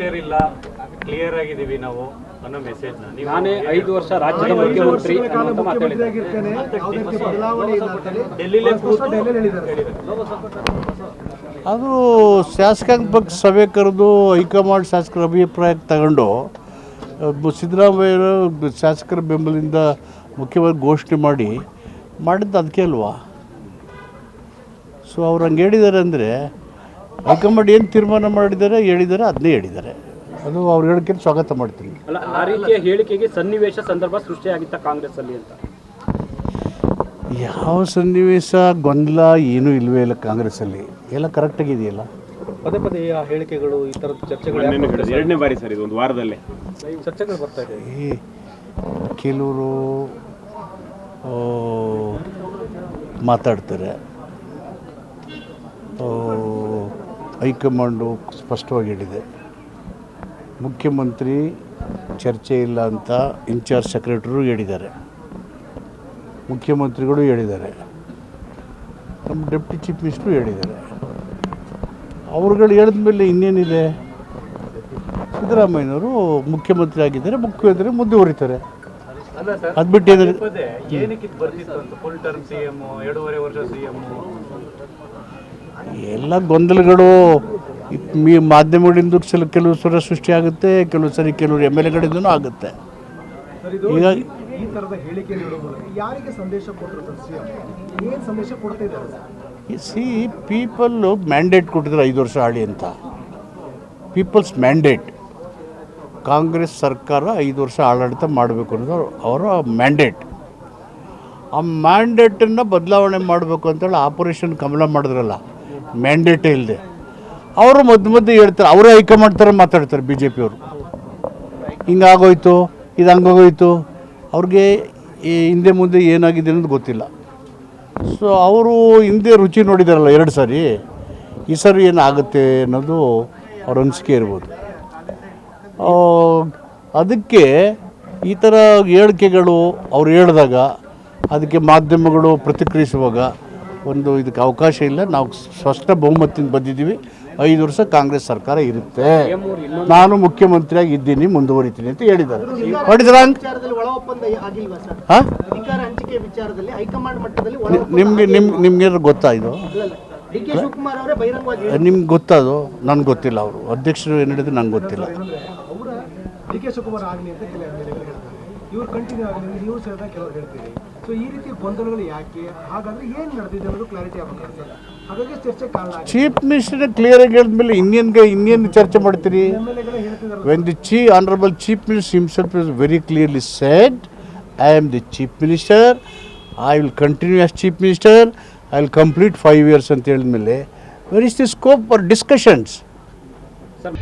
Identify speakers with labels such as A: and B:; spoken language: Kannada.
A: ಪ್ರೆಷರ್ ಇಲ್ಲ. ಕ್ಲಿಯರ್ ಆಗಿದ್ದೀವಿ ನಾವು ಅನ್ನೋ ಮೆಸೇಜ್
B: ನಾನೇ ಐದು ವರ್ಷ ರಾಜ್ಯದ ಮುಖ್ಯಮಂತ್ರಿ
C: ಅದು ಶಾಸಕಾಂಗ ಪಕ್ಷ ಸಭೆ ಕರೆದು ಹೈಕಮಾಂಡ್ ಶಾಸಕರ ಅಭಿಪ್ರಾಯ ತಗೊಂಡು ಸಿದ್ದರಾಮಯ್ಯರು ಶಾಸಕರ ಬೆಂಬಲದಿಂದ ಮುಖ್ಯವಾಗಿ ಘೋಷಣೆ ಮಾಡಿ ಮಾಡಿದ್ದು ಅದಕ್ಕೆ ಅಲ್ವಾ? ಸೊ ಅವ್ರು ಹಂಗೆ ಹೇಳಿದ್ದಾರೆ ಅಂದರೆ ಹೈಕಮಾಂಡ್ ಏನು ತೀರ್ಮಾನ ಮಾಡಿದ್ದಾರೆ ಹೇಳಿದ್ದಾರೆ ಅದನ್ನೇ ಹೇಳಿದ್ದಾರೆ. ಅದು ಅವ್ರು ಹೇಳಿಕೆ ಸ್ವಾಗತ ಮಾಡ್ತೀನಿ.
B: ಅಲ್ಲ ಆ ರೀತಿಯ ಹೇಳಿಕೆಗೆ ಸನ್ನಿವೇಶ ಸಂದರ್ಭ ಸೃಷ್ಟಿಯಾಗಿತ್ತ ಕಾಂಗ್ರೆಸ್ ಅಲ್ಲಿ ಅಂತ.
C: ಯಾವ ಸನ್ನಿವೇಶ ಗೊಂದಲ ಏನೂ ಇಲ್ಲವೇ ಇಲ್ಲ ಕಾಂಗ್ರೆಸ್ಸಲ್ಲಿ. ಎಲ್ಲ ಕರೆಕ್ಟಾಗಿದೆಯಲ್ಲ
D: ಪದೇ ಪದೇ ಆ ಹೇಳಿಕೆಗಳು ಈ ಥರದ ಚರ್ಚೆಗಳು
E: ಎರಡನೇ ಬಾರಿ ಸರ್ ಇದು ಒಂದು ವಾರದಲ್ಲೇ.
D: ಚರ್ಚೆಗಳು ಬರ್ತಾ ಇದೆ.
C: ಈ ಕೆಲವರು ಆ, ಮಾತಾಡ್ತಾರೆ. ಆ, ಹೈಕಮಾಂಡು ಸ್ಪಷ್ಟವಾಗಿ ಹೇಳಿದೆ. ಮುಖ್ಯಮಂತ್ರಿ ಚರ್ಚೆ ಇಲ್ಲ ಅಂತ ಇನ್ಚಾರ್ಜ್ ಸೆಕ್ರೆಟರಿ ಹೇಳಿದ್ದಾರೆ. ಮುಖ್ಯಮಂತ್ರಿಗಳು ಹೇಳಿದ್ದಾರೆ. ನಮ್ಮ ಡೆಪ್ಟಿ ಚೀಫ್ ಮಿನಿಸ್ಟ್ರು ಹೇಳಿದ್ದಾರೆ. ಅವ್ರುಗಳು ಹೇಳಿದ ಮೇಲೆ ಇನ್ನೇನಿದೆ? ಸಿದ್ದರಾಮಯ್ಯನವರು ಮುಖ್ಯಮಂತ್ರಿ ಆಗಿದ್ದಾರೆ, ಮುಖ್ಯಮಂತ್ರಿ ಮುಂದುವರಿತಾರೆ ಅದು ಬಿಟ್ಟು ಎಲ್ಲ ಗೊಂದಲಗಳು. ಈ- ಮಾಧ್ಯಮಗಳಿಂದ ಸಲ ಕೆಲವು ಸಲ ಸೃಷ್ಟಿಯಾಗುತ್ತೆ ಕೆಲವು ಸರಿ ಕೆಲವರು ಎಂ ಎಲ್ ಎಗಳಿಂದನೂ ಆಗುತ್ತೆ. ಈಗ
D: ಈ ಹೇಳಿಕೆ ಯಾರಿಗೆ ಸಂದೇಶ ಏನು ಸಂದೇಶ
C: ಸಿ ಪೀಪಲ್ ಮ್ಯಾಂಡೇಟ್ ಕೊಟ್ಟಿದ್ರು ಐದು ವರ್ಷ ಆಳಿ ಅಂತ. ಪೀಪಲ್ಸ್ ಮ್ಯಾಂಡೇಟ್ ಕಾಂಗ್ರೆಸ್ ಸರ್ಕಾರ ಐದು ವರ್ಷ ಆಡಳಿತ ಮಾಡಬೇಕು ಅನ್ನೋದು ಅವರ ಮ್ಯಾಂಡೇಟ್. ಆ ಮ್ಯಾಂಡೇಟನ್ನು ಬದಲಾವಣೆ ಮಾಡಬೇಕು ಅಂತೇಳಿ ಆಪರೇಷನ್ ಕಮಲ ಮಾಡಿದ್ರಲ್ಲ, ಮ್ಯಾಂಡೇಟೇ ಇಲ್ಲದೆ ಅವರು ಮಧ್ಯ ಮಧ್ಯೆ ಹೇಳ್ತಾರೆ, ಅವರೇ ಹೈಕಮಾಂಡ್ ಥರ ಮಾತಾಡ್ತಾರೆ ಬಿ ಜೆ ಪಿಯವರು ಹಿಂಗಾಗೋಯ್ತು, ಇದು ಹಂಗಾಗೋಯ್ತು, ಅವ್ರಿಗೆ ಈ ಹಿಂದೆ ಮುಂದೆ ಏನಾಗಿದೆ ಅನ್ನೋದು ಗೊತ್ತಿಲ್ಲ. ಸೊ ಅವರು ಹಿಂದೆ ರುಚಿ ನೋಡಿದಾರಲ್ಲ ಎರಡು ಸಾರಿ, ಈ ಸಾರಿ ಏನಾಗುತ್ತೆ ಅನ್ನೋದು ಅವ್ರ ಅನಿಸಿಕೆ ಇರ್ಬೋದು. ಅದಕ್ಕೆ ಈ ಥರ ಹೇಳಿಕೆಗಳು ಅವ್ರು ಹೇಳಿದಾಗ ಅದಕ್ಕೆ ಮಾಧ್ಯಮಗಳು ಪ್ರತಿಕ್ರಿಯಿಸುವಾಗ ಒಂದು ಇದಕ್ಕೆ ಅವಕಾಶ ಇಲ್ಲ. ನಾವು ಸ್ಪಷ್ಟ ಬಹುಮತದಿಂದ ಬಂದಿದ್ದೀವಿ. ಐದು ವರ್ಷ ಕಾಂಗ್ರೆಸ್ ಸರ್ಕಾರ ಇರುತ್ತೆ. ನಾನು ಮುಖ್ಯಮಂತ್ರಿಯಾಗಿ ಇದ್ದೀನಿ ಮುಂದುವರಿತೀನಿ ಅಂತ ಹೇಳಿದ್ದಾರೆ. ನಿಮಗೆ ನಿಮ್ ನಿಮ್ಗೇನಾದ್ರು ಗೊತ್ತಾ ಇದು? ನಿಮ್ಗೆ ಗೊತ್ತದು? ನನಗೆ ಗೊತ್ತಿಲ್ಲ ಅವರು. ಅಧ್ಯಕ್ಷರು ಏನು ಹೇಳಿದ್ರು ನಂಗೆ ಗೊತ್ತಿಲ್ಲ.
D: ಡಿ ಕೆ ಶಿವಕುಮಾರ್ ಆಗಲಿ ಅಂತ ಕೆಲವು ಹೇಳ್ತಾರೆ. ಇವ್ರು ಕಂಟಿನ್ಯೂ ಆಗಲಿ ಅಂತ ಇವ್ರು ಸೇರಿದ ಕೆಲವರು ಹೇಳ್ತೀರಿ. ಸೊ ಈ ರೀತಿ ಗೊಂದಲಗಳು ಯಾಕೆ? ಹಾಗಾದ್ರೆ ಏನು ನಡೆದಿದೆ ಅನ್ನೋದು ಕ್ಲಾರಿಟಿ ಆಗಬೇಕು ಹಾಗಾಗಿ ಚರ್ಚೆ ಕಾರಣ
C: ಚೀಫ್ ಮಿನಿಸ್ಟರ್ ಕ್ಲಿಯರ್ ಆಗಿ ಹೇಳಿದ್ಮೇಲೆ ಇನ್ನೇನ್ಗೆ ಇನ್ನೇನು ಚರ್ಚೆ ಮಾಡ್ತೀರಿ? When the chee honourable chief minister himself is very clearly said I am the chief minister I will continue as chief minister I will complete five years ಅಂತ ಹೇಳಿದ್ಮೇಲೆ where is the scope for discussions
B: sir